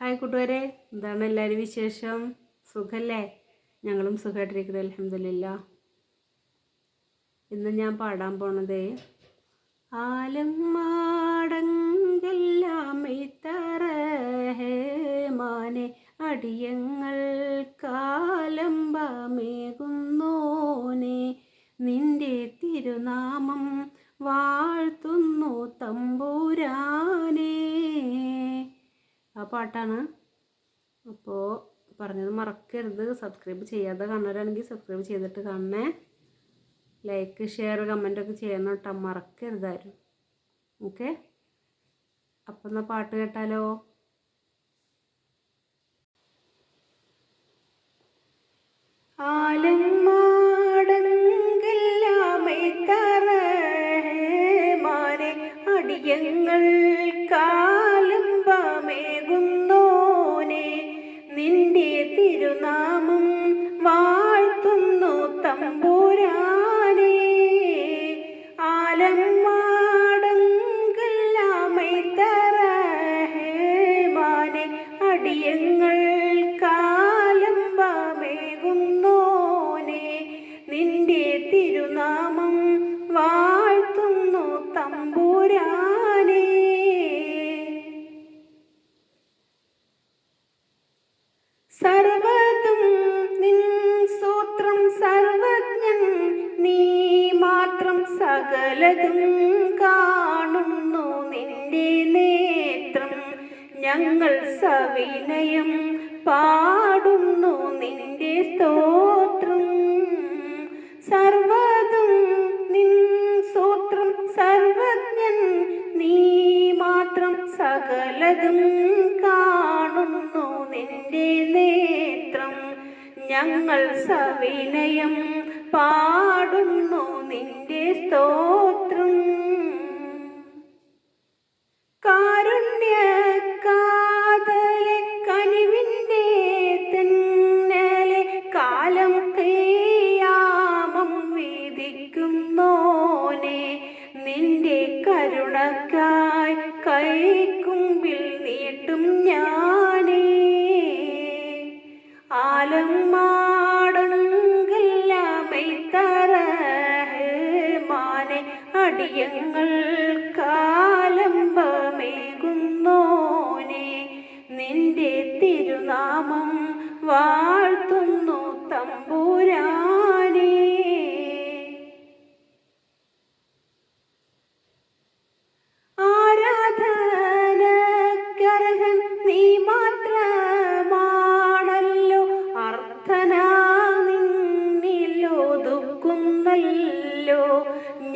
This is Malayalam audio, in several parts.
ഹായ് കൂട്ടുകാരെ എന്താണ് എല്ലാവരും വിശേഷം? സുഖല്ലേ? ഞങ്ങളും സുഖമായിട്ടിരിക്കുന്നത് അലഹമില്ല ഇന്ന് ഞാൻ പാടാൻ പോണത് ആലം അടിയങ്ങൾ കാലംബമേകുന്നോനെ നിന്റെ തിരുനാമം പാട്ടാണ്. അപ്പോൾ പറഞ്ഞത് മറക്കരുത്. സബ്സ്ക്രൈബ് ചെയ്യാതെ കാണുന്നവരാണെങ്കിൽ സബ്സ്ക്രൈബ് ചെയ്തിട്ട് കാണണേ. ലൈക്ക് ഷെയർ കമന്റൊക്കെ ചെയ്യണം കേട്ടോ. മറക്കരുതാരും. ഓക്കെ അപ്പം എന്നാൽ പാട്ട് കേട്ടാലോ? ആലങ്ങാടങ്കല്ലാമൈത്തറഹേമാനെ അടിയങ്ങൾ കാലംബമേകുന്നോനെ തിരുനാമം വാഴ്ത്തുന്നു തമ്പുരാനേ. ആലമ്മാടങ്കല്ലാമൈത്തറഹേമാനെ അടിയങ്ങൾ കാലംബമേകുന്നോനെ സകലതും കാണുന്നു നിന്റെ നേത്രം. ഞങ്ങൾ സവിനയം പാടുന്നു നിന്റെ സ്തോത്രം. സർവതും നിൻ സൂത്രം സർവജ്ഞൻ നീ മാത്രം സകലതും കാണുന്നു നിന്റെ നേത്രം. ഞങ്ങൾ സവിനയം പാടുന്നു നിന്റെ സ്തോത്രം അടിയങ്ങൾ കാലംബമേകുന്നോനെ നിന്റെ തിരുനാമം വാഴ്ത്തുന്നു.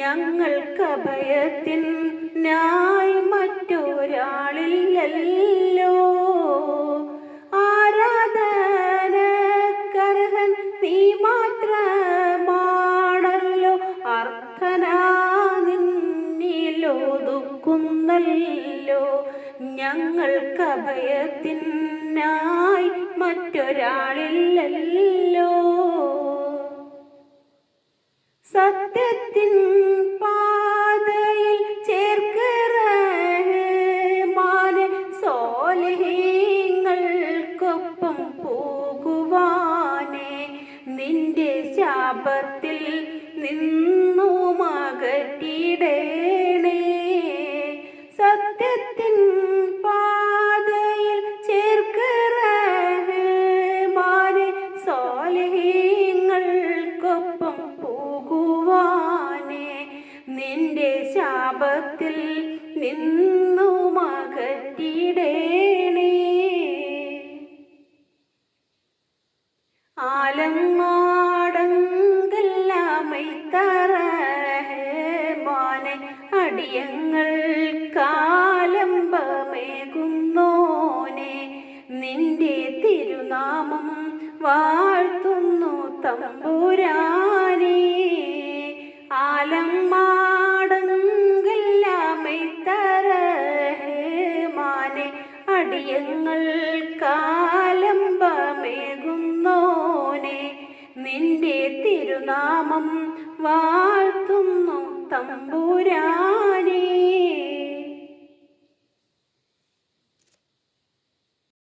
ഞങ്ങൾക്ക് അഭയത്തിൻ നായി മറ്റൊരാളില്ലല്ലോ. ആരാധനക്കർഹൻ നീ മാത്രമാണല്ലോ. അർത്ഥനാ നിന്നിലൊതുക്കുന്നല്ലോ. ഞങ്ങൾക്ക് അഭയത്തിനായി മറ്റൊരാളില്ലല്ലോ. സത്യത്തിൻ പാതയിൽ ചേർക്കറമാന് സോലഹീങ്ങൾക്കൊപ്പം പോകുവാനേ. നിന്റെ ശാപത്തിൽ നിന്നു അടിയങ്ങൾ കാലമ്പമേകുന്നോനെ നിന്റെ തിരുനാമം വാഴ്ത്തുന്നു തമ്പുരാനെ. ആലമ്മാടങ്കല്ലാമൈത്തറഹേമാനെ അടിയങ്ങൾ കാലമ്പമേകുന്നോനെ നിന്റെ തിരുനാമം വാഴ്ത്തുന്നു തമ്പുരാനേ.